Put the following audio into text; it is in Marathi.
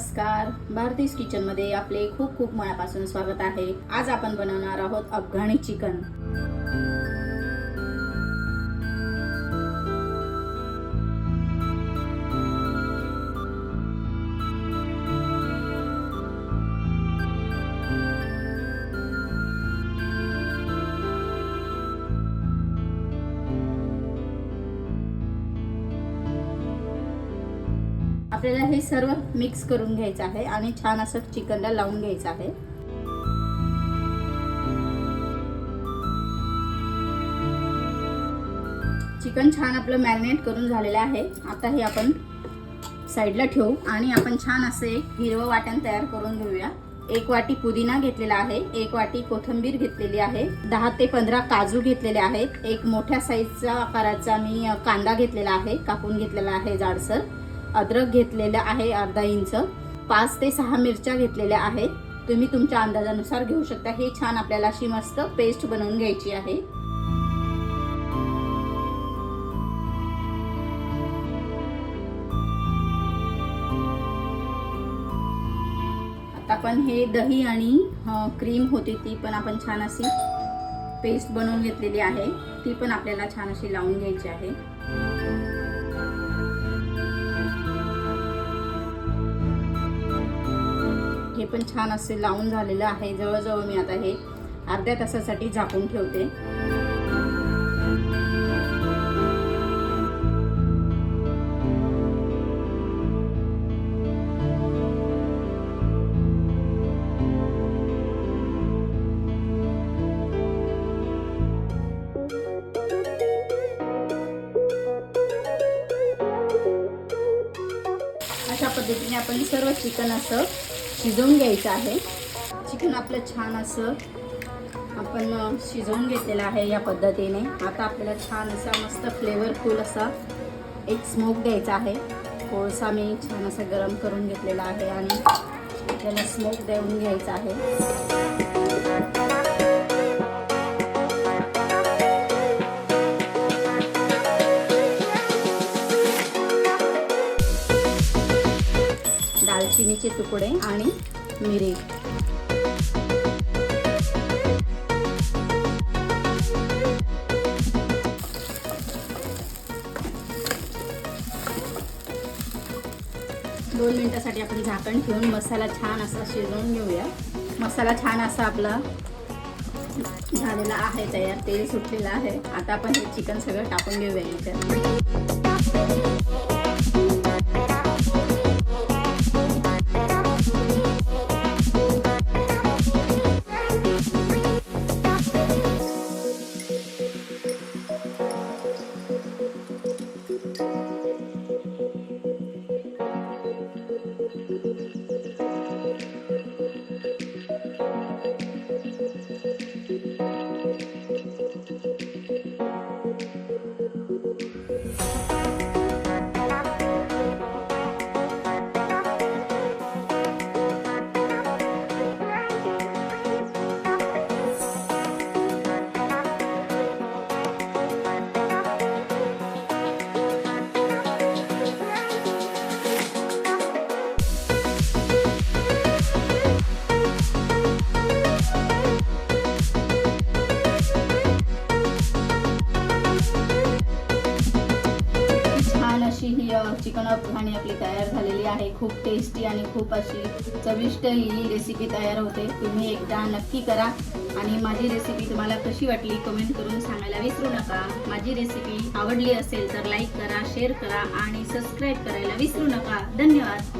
नमस्कार. भारतीस किचनमध्ये आपले खूप खूप मनापासून स्वागत आहे. आज आपण बनवणार आहोत अफगाणी चिकन. आपल्याला हे सर्व मिक्स करून घ्यायचं आहे आणि छान असं चिकनला लावून घ्यायचं आहे. चिकन छान आपलं मॅरिनेट करून झालेलं आहे. आता हे आपण साईडला ठेवू आणि आपण छान असं एक हिरवं वाटण तयार करून घेऊया. एक वाटी पुदिना घेतलेला आहे. एक वाटी कोथिंबीर घेतलेली आहे. दहा ते पंधरा काजू घेतलेले आहेत. एक मोठ्या साईजचा आकाराचा मी कांदा घेतलेला आहे. कापून घेतलेला आहे जाडसर. अद्रक घेतलेलं आहे अर्धा इंच. पाच ते सहा मिरच्या घेतलेल्या आहेत. तुम्ही तुमच्या अंदाजानुसार घेऊ शकता. हे छान आपल्याला अशी मस्त पेस्ट बनवून घ्यायची आहे. आता आपण हे दही आणि क्रीम होती ती पण आपण छान अशी पेस्ट बनवून घेतलेली आहे. ती पण आपल्याला छान अशी लावून घ्यायची आहे. हे पण छान असे लावून झालेलं आहे. जवळजवळ मी आता हे अर्ध्या तासासाठी झाकून ठेवते. अशा पद्धतीने आपण सर्व चिकन असं शिजवून घ्यायचं आहे. चिकन आपलं छान असं आपण शिजवून घेतलेलं आहे या पद्धतीने. आता आपल्याला छान असा मस्त फ्लेवरफुल असा एक स्मोक द्यायचा आहे. कोळसा मी छान असा गरम करून घेतलेला आहे आणि त्याला स्मोक देऊन घ्यायचा आहे. मिरचीचे तुकडे आणि मिरी. दोन मिनिटासाठी आपण झाकण ठेवून मसाला छान असा शिजवून घेऊया. मसाला छान असा आपला झालेला आहे तयार तेल सुटलेलं आहे. आता आपण हे चिकन सगळं टाकून घेऊया याच्यात अशी ही चिकन अफगाणी आपली तयार झालेली आहे. खूप टेस्टी आणि खूप अशी चविष्ट ही रेसिपी तयार होते. तुम्ही एकदा नक्की करा. आणि माझी रेसिपी तुम्हाला कशी वाटली कमेंट करून सांगायला विसरू नका. माझी रेसिपी आवडली असेल तर लाईक करा शेअर करा आणि सबस्क्राईब करायला विसरू नका. धन्यवाद.